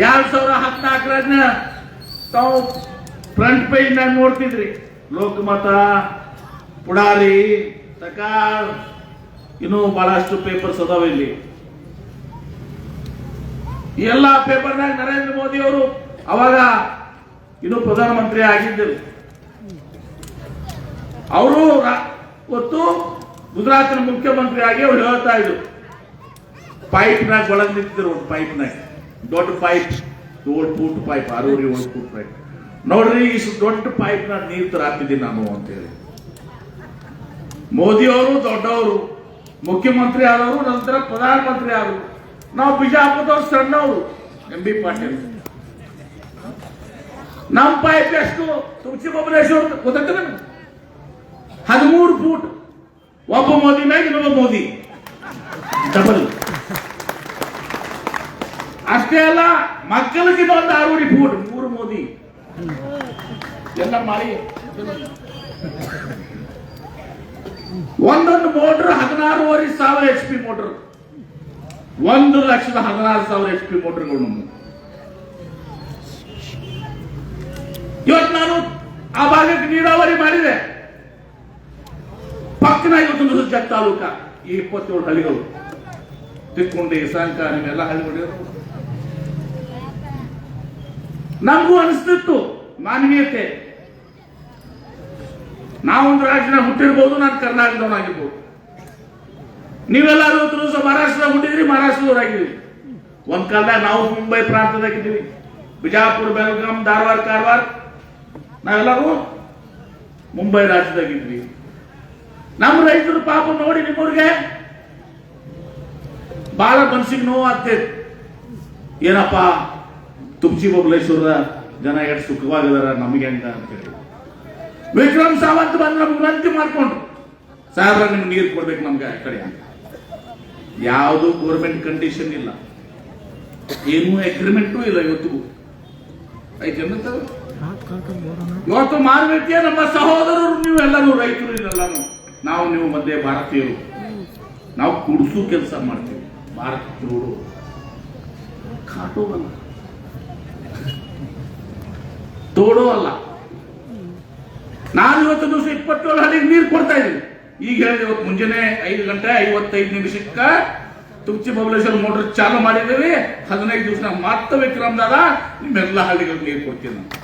ಎರಡ್ ಸಾವಿರ ಹದಿನಾಲ್ಕರಾಗ ತಾವು ಫ್ರಂಟ್ ಪೇಜ್ನಾಗ ನೋಡ್ತಿದ್ರಿ. ಲೋಕಮತ, ಪುಡಾರಿ, ತಕಾಳ್, ಇನ್ನೂ ಬಹಳಷ್ಟು ಪೇಪರ್ಸ್ ಅದಾವ ಇಲ್ಲಿ. ಎಲ್ಲ ಪೇಪರ್ನಾಗ ನರೇಂದ್ರ ಮೋದಿ ಅವರು ಅವಾಗ ಇನ್ನು ಪ್ರಧಾನಮಂತ್ರಿ ಆಗಿದ್ದರು. ಅವರು ಇವತ್ತು ಗುಜರಾತಿನ ಮುಖ್ಯಮಂತ್ರಿ ಆಗಿ ಅವ್ರು ಹೇಳ್ತಾ ಇದ್ರು. ಪೈಪ್ನಾಗ ಒಳಗೆ ನಿಂತಿದ್ರು ಪೈಪ್ನಾಗ ದೊಡ್ಡ ಪೈಪ್ ಏಳು ಫೂಟ್ ಪೈಪ್ ಆರೂರಿ ಏಳು ಫೂಟ್ ಪೈಪ್ ನೋಡ್ರಿ ಇಷ್ಟು ದೊಡ್ಡ ನಾನು ನೀರು ತರಾತಿದ್ದೀನಿ ನಾನು ಅಂತೇಳಿ. ಮೋದಿ ಅವರು ದೊಡ್ಡವರು, ಮುಖ್ಯಮಂತ್ರಿ ಆದವರು, ನಂತರ ಪ್ರಧಾನಮಂತ್ರಿ ಆದರು. ನಾವು ಬಿಜಾಪುರದವ್ರು ಸಣ್ಣವರು, ಎಂ ಬಿ ಪಾಟೀಲ್. ನಮ್ಮ ಪೈಪ್ ಎಷ್ಟು? ತುಳಸಿ ಬಬಲೇಶ್ವರ ಗೊತ್ತಾಗ್ತದೆ ನಿಮ್ಗೆ? ಹದಿಮೂರು ಫೂಟ್ ಒಬ್ಬ ಮೋದಿ ಮ್ಯಾಗ ಇನ್ನೊಬ್ಬ ಮೋದಿ. ಡಬಲ್ ಅಷ್ಟೇ ಅಲ್ಲ, ಮಕ್ಕಳಿಗೆ ಇನ್ನೊಂದು ಆರೂವರೆ ಫೂಟ್ ಮೂರು ಮೋದಿ. ಎಲ್ಲ ಮಾಡಿ. ಒಂದೊಂದು ಮೋಟರ್ ಹದಿನಾರೂವರೆ ಸಾವಿರ ಎಚ್ ಪಿ ಮೋಟರ್. ಒಂದು ಲಕ್ಷದ ಹದಿನಾರು ಸಾವಿರ ಎಚ್ ಪಿ ಮೋಟರ್ಗಳು ಇವತ್ತು ನಾನು ಆ ಭಾಗಕ್ಕೆ ನೀರಾವರಿ ಮಾಡಿದೆ. ಪಕ್ಕನ ಇವತ್ತೊಂದು ಜಗ್ ತಾಲೂಕ ಈ ಇಪ್ಪತ್ತೇಳು ಹಳ್ಳಿಗಳು. ತಿಕ್ಕೊಂಡೆ ಇಸಾಂಕ ನಿಮ್ಮೆಲ್ಲ ಹಳ್ಳಿಗಳು ನಮಗೂ ಅನಿಸ್ತಿತ್ತು. ಮಾನವೀಯತೆ ನಾವೊಂದು ರಾಜ್ಯದಾಗ ಹುಟ್ಟಿರ್ಬೋದು, ನಾನು ಕರ್ನಾಟಕದವನಾಗಿರ್ಬೋದು ನೀವೆಲ್ಲರೂ ದಿವಸ ಮಹಾರಾಷ್ಟ್ರದಾಗ ಹುಟ್ಟಿದ್ರಿ ಮಹಾರಾಷ್ಟ್ರದವರಾಗಿದ್ರಿ ಒಂದ್ ಕಾಲದಾಗ ನಾವು ಮುಂಬೈ ಪ್ರಾಂತದಾಗಿದ್ದೀವಿ ಬಿಜಾಪುರ ಬೆಳಗಾಂ ಧಾರವಾಡ, ಕಾರವಾರ. ನಾವೆಲ್ಲರೂ ಮುಂಬೈ ರಾಜ್ಯದಾಗಿದ್ವಿ ನಮ್ಮ ರೈತರು ಪಾಪ ನೋಡಿ ನಿಮ್ಮವ್ರಿಗೆ ಬಹಳ ಮನ್ಸಿಗೆ ನೋವು ಆಗ್ತೈತಿ ಏನಪ್ಪ? ತುಮಚಿ ಬಬಲೇಶ್ವರದ ಜನ ಎಷ್ಟು ಸುಖವಾಗಿದಾರ, ನಮಗೆ ಹೆಂಗ ಅಂತೇಳಿ ವಿಕ್ರಮ್ ಸಾವಂತ್ ಬಂದು ನಮ್ಗೆ ವಿನಂತಿ ಮಾಡ್ಕೊಂಡ್ರು. ಸಾಹೇಬ್ರ, ನಿಮ್ಗೆ ನೀರು ಕೊಡ್ಬೇಕು ನಮ್ಗೆ ಆ ಕಡೆ. ಅಂತ ಯಾವುದು ಗೋರ್ಮೆಂಟ್ ಕಂಡೀಷನ್ ಇಲ್ಲ. ಏನೂ ಅಗ್ರಿಮೆಂಟು ಇಲ್ಲ ಇವತ್ತು. ಇವತ್ತು ಮಾರ್ಬೇಕೆ ನಮ್ಮ ಸಹೋದರರು ನೀವು ಎಲ್ಲರೂ ರೈತರು ಇರಲ್ಲ ನಾವು. ನೀವು ಮಧ್ಯೆ ಭಾರತೀಯರು. ನಾವು ಕುಡಿಸು ಕೆಲಸ ಮಾಡ್ತೀವಿ. ಭಾರತ ಕಾಟು ಅಲ್ಲ ತೋಡೋ ಅಲ್ಲ. ನಾನು ಇವತ್ತು ದಿವಸ ಇಪ್ಪತ್ತೇಳು ಹಳ್ಳಿಗೆ ನೀರು ಕೊಡ್ತಾ ಇದ್ದೀನಿ. ಈಗ ಹೇಳಿದೆ ಇವತ್ತು ಮುಂಜಾನೆ ಐದು ಗಂಟೆ ಐವತ್ತೈದು ನಿಮಿಷಕ್ಕ ತುಮಚಿ ಬಬಲೇಶ್ವರ ಮೋಟರ್ ಚಾಲು ಮಾಡಿದ್ದೀವಿ. ಹದಿನೈದು ದಿವಸ ಮತ್ತೆ ವಿಕ್ರಮ್ ದಾದ, ನಿಮ್ಮೆಲ್ಲ ಹಳ್ಳಿಗಳಿಗೆ ನೀರು ಕೊಡ್ತೀನಿ ನಾನು.